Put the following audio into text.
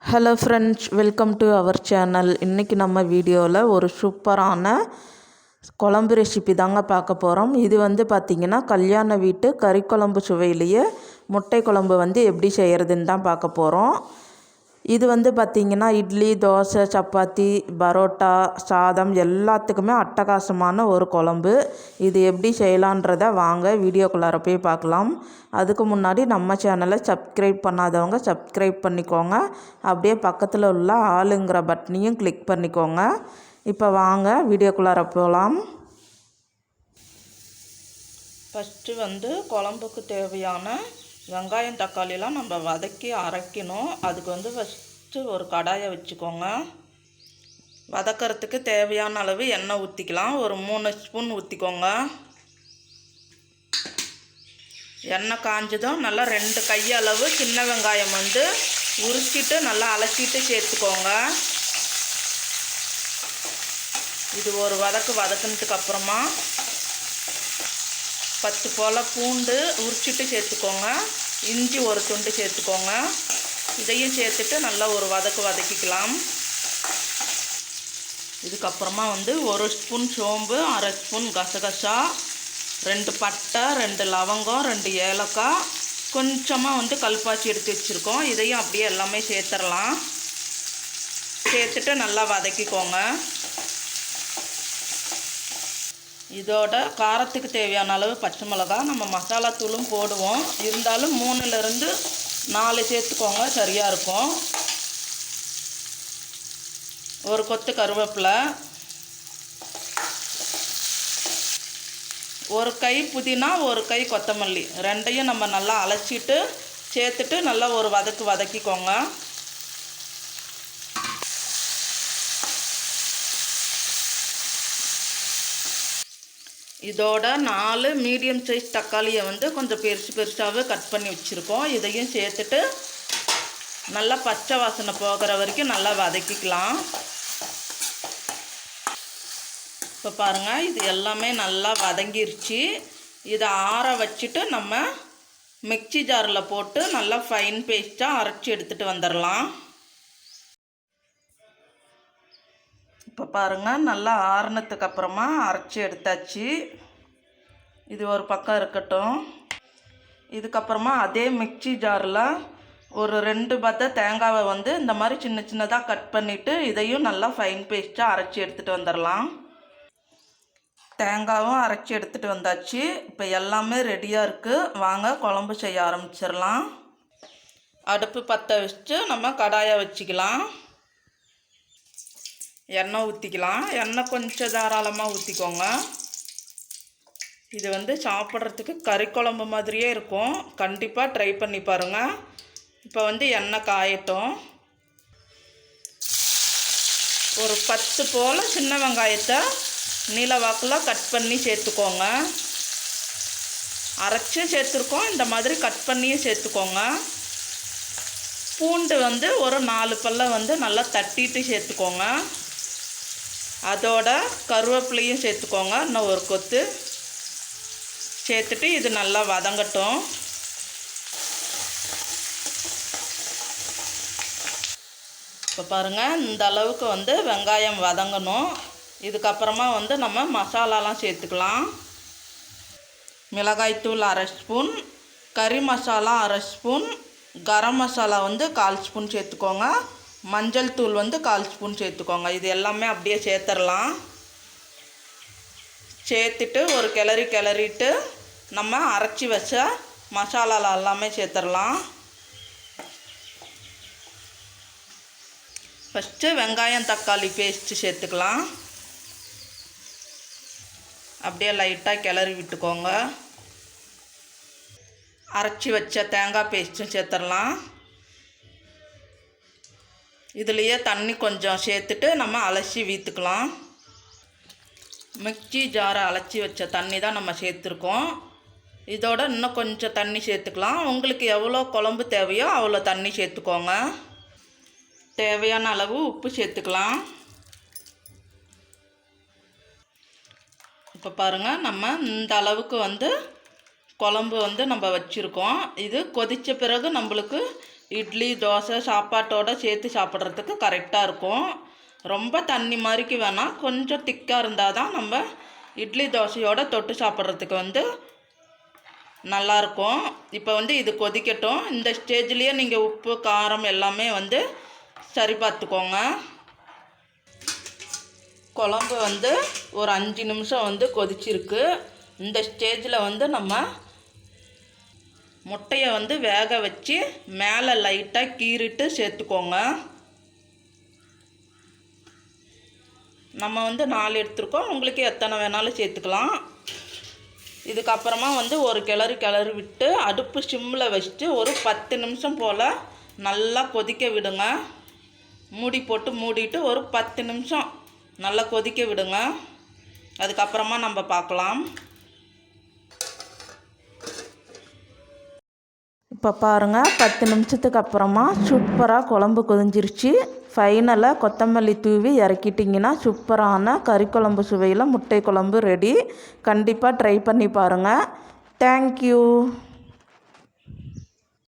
Hello friends welcome to our channel இன்றைக்கி நம்ம வீடியோவில் ஒரு சூப்பரான குழம்பு ரெசிபி தாங்க பார்க்க போகிறோம் இது வந்து பார்த்திங்கன்னா கல்யாண வீட்டு கறி குழம்பு சுவையிலேயே முட்டை குழம்பு வந்து எப்படி செய்கிறதுன்னு தான் பார்க்க போகிறோம் இது வந்து பார்த்திங்கன்னா இட்லி தோசை சப்பாத்தி பரோட்டா சாதம் எல்லாத்துக்குமே அட்டகாசமான ஒரு குழம்பு. இது எப்படி செய்யலான்றத வாங்க வீடியோக்குள்ளார போய் பார்க்கலாம். அதுக்கு முன்னாடி நம்ம சேனலை சப்ஸ்கிரைப் பண்ணாதவங்க சப்ஸ்கிரைப் பண்ணிக்கோங்க. அப்படியே பக்கத்தில் உள்ள ஆளுங்கிற பட்டனையும் கிளிக் பண்ணிக்கோங்க. இப்போ வாங்க வீடியோக்குள்ளார போகலாம் ஃபஸ்ட்டு வந்து குழம்புக்கு தேவையான வெங்காயம் தக்காளிலாம் நம்ம வதக்கி அரைக்கணும். அதுக்கு வந்து ஃபஸ்ட்டு ஒரு கடாயை வச்சுக்கோங்க. வதக்கிறதுக்கு தேவையான அளவு எண்ணெய் ஊற்றிக்கலாம் ஒரு மூணு ஸ்பூன் ஊற்றிக்கோங்க எண்ணெய் காஞ்சதும் நல்லா ரெண்டு கையளவு சின்ன வெங்காயம் வந்து உரிச்சிட்டு நல்லா அலசிட்டு சேர்த்துக்கோங்க. இது ஒரு வதக்கு வதக்குனதுக்கு அப்புறமா பத்து போல் பூண்டு உரிச்சிட்டு சேர்த்துக்கோங்க. இஞ்சி ஒரு துண்டு சேர்த்துக்கோங்க. இதையும் சேர்த்துட்டு நல்லா ஒரு வதக்கு வதக்கிக்கலாம். இதுக்கப்புறமா வந்து ஒரு ஸ்பூன் சோம்பு அரை ஸ்பூன் கசகசா ரெண்டு பட்டை ரெண்டு லவங்கம் ரெண்டு ஏலக்காய். கொஞ்சமாக வந்து கல்பாச்சி எடுத்து வச்சுருக்கோம். இதையும் அப்படியே எல்லாமே சேர்த்துடலாம். சேர்த்துட்டு நல்லா வதக்கிக்கோங்க. இதோட காரத்துக்கு தேவையான அளவு பச்சை மிளகா. நம்ம மசாலா தூளும் போடுவோம். இருந்தாலும் மூணுலேருந்து நாலு சேர்த்துக்கோங்க சரியாக இருக்கும். ஒரு கொத்து கருவேப்பிலை. ஒரு கை புதினா ஒரு கை கொத்தமல்லி. ரெண்டையும் நம்ம நல்லா அலசிட்டு சேர்த்துட்டு நல்லா ஒரு வதக்கு வதக்கிக்கோங்க. இதோட நாலு மீடியம் சைஸ் தக்காளியை வந்து கொஞ்சம் பெருசு பெருசாகவே கட் பண்ணி வச்சுருக்கோம். இதையும் சேர்த்துட்டு நல்லா பச்சை வாசனை போகிற வரைக்கும் நல்லா வதக்கிக்கலாம். இப்போ பாருங்கள் இது எல்லாமே நல்லா வதங்கிருச்சு. இதை ஆற வச்சுட்டு நம்ம மிக்சி ஜாரில் போட்டு நல்லா ஃபைன் பேஸ்ட்டாக அரைச்சி எடுத்துகிட்டு வந்துடலாம். இப்போ பாருங்கள் நல்லா ஆறுனத்துக்கு அப்புறமா அரைச்சி எடுத்தாச்சு. இது ஒரு பக்கம் இருக்கட்டும். இதுக்கப்புறமா அதே மிக்சி ஜாரில் ஒரு ரெண்டு பத்த தேங்காவை வந்து இந்த மாதிரி சின்ன சின்னதாக கட் பண்ணிவிட்டு இதையும் நல்லா ஃபைன் பேஸ்ட்டாக அரைச்சி எடுத்துகிட்டு வந்துடலாம் தேங்காவும் அரைச்சி எடுத்துகிட்டு வந்தாச்சு. இப்போ எல்லாமே ரெடியாக இருக்குது வாங்க குழம்பு செய்ய ஆரம்பிச்சிடலாம் அடுப்பு பற்ற வச்சுட்டு நம்ம கடாயை வச்சுக்கலாம். எண்ணெய் ஊற்றிக்கலாம் எண்ணெய் கொஞ்சம் தாராளமாக ஊற்றிக்கோங்க இது வந்து சாப்பிட்றதுக்கு கறி குழம்பு மாதிரியே இருக்கும். கண்டிப்பாக ட்ரை பண்ணி பாருங்கள் இப்போ வந்து எண்ணெய் காயட்டும். ஒரு பத்து போல் சின்ன வெங்காயத்தை நீல வாக்கில் கட் பண்ணி சேர்த்துக்கோங்க. அரைச்சும் சேர்த்துருக்கோம். இந்த மாதிரி கட் பண்ணியும் சேர்த்துக்கோங்க. பூண்டு வந்து ஒரு நாலு பல்ல வந்து நல்லா தட்டிட்டு சேர்த்துக்கோங்க. அதோட கருவேப்பிலையும் சேர்த்துக்கோங்க. இன்னும் ஒரு கொத்து. சேர்த்துட்டு இது நல்லா வதங்கட்டும். இப்போ பாருங்கள் இந்த அளவுக்கு வந்து வெங்காயம் வதங்கணும். இதுக்கப்புறமா வந்து நம்ம மசாலாலாம் சேர்த்துக்கலாம். மிளகாய்த்தூள் அரை ஸ்பூன் கறி மசாலா அரை ஸ்பூன் கரம் மசாலா வந்து கால் ஸ்பூன் சேர்த்துக்கோங்க. மஞ்சள் தூள் வந்து கால் ஸ்பூன் சேர்த்துக்கோங்க. இது எல்லாமே அப்படியே சேர்த்துடலாம் சேர்த்துட்டு ஒரு கிளறி கிளறிட்டு நம்ம அரைச்சி வச்ச மசாலாவில் எல்லாமே சேர்த்துடலாம் ஃபஸ்ட்டு வெங்காயம் தக்காளி பேஸ்ட்டு சேர்த்துக்கலாம். அப்படியே லைட்டாக கிளறி விட்டுக்கோங்க. அரைச்சி வச்ச தேங்காய் பேஸ்ட்டும் சேர்த்துடலாம் இதுலேயே தண்ணி கொஞ்சம் சேர்த்துட்டு நம்ம அலசி வீற்றுக்கலாம் மிக்சி ஜாரை அலசி வச்ச தண்ணி தான் நம்ம சேர்த்துருக்கோம். இதோட இன்னும் கொஞ்சம் தண்ணி சேர்த்துக்கலாம். உங்களுக்கு எவ்வளோ குழம்பு தேவையோ அவ்வளோ தண்ணி சேர்த்துக்கோங்க. தேவையான அளவு உப்பு சேர்த்துக்கலாம். இப்போ பாருங்கள் நம்ம இந்த அளவுக்கு வந்து குழம்பு வந்து நம்ம வச்சுருக்கோம். இது கொதித்த பிறகு நம்மளுக்கு இட்லி தோசை சாப்பாட்டோட சேர்த்து சாப்பிட்றதுக்கு கரெக்டாக இருக்கும். ரொம்ப தண்ணி மாதிரிக்கு வேணாம் கொஞ்சம் திக்காக இருந்தால் தான் நம்ம இட்லி தோசையோட தொட்டு சாப்பிட்றதுக்கு வந்து நல்லாயிருக்கும் இப்போ வந்து இது கொதிக்கட்டும். இந்த ஸ்டேஜ்லேயே நீங்கள் உப்பு காரம் எல்லாமே வந்து சரி பார்த்துக்கோங்க. குழம்பு வந்து ஒரு அஞ்சு நிமிஷம் வந்து கொதிச்சிருக்கு. இந்த ஸ்டேஜில் வந்து நம்ம முட்டையை வந்து வேக வச்சு மேலே லைட்டாக கீறிட்டு சேர்த்துக்கோங்க. நம்ம வந்து நாலு எடுத்துருக்கோம். உங்களுக்கு எத்தனை வேணாலும் சேர்த்துக்கலாம். இதுக்கப்புறமா வந்து ஒரு கிளறு கிளறி விட்டு அடுப்பு சிம்மில் வச்சுட்டு ஒரு பத்து நிமிஷம் போல் நல்லா கொதிக்க விடுங்க. மூடி போட்டு மூடிட்டு ஒரு பத்து நிமிஷம் நல்லா கொதிக்க விடுங்க. அதுக்கப்புறமா நம்ம பார்க்கலாம். இப்போ பாருங்கள் பத்து நிமிஷத்துக்கு அப்புறமா சூப்பராக குழம்பு கொதிஞ்சிருச்சு. ஃபைனலாக கொத்தமல்லி தூவி இறக்கிட்டிங்கன்னா சூப்பரான கறி குழம்பு சுவையில் முட்டை குழம்பு ரெடி கண்டிப்பாக ட்ரை பண்ணி பாருங்கள் தேங்க்யூ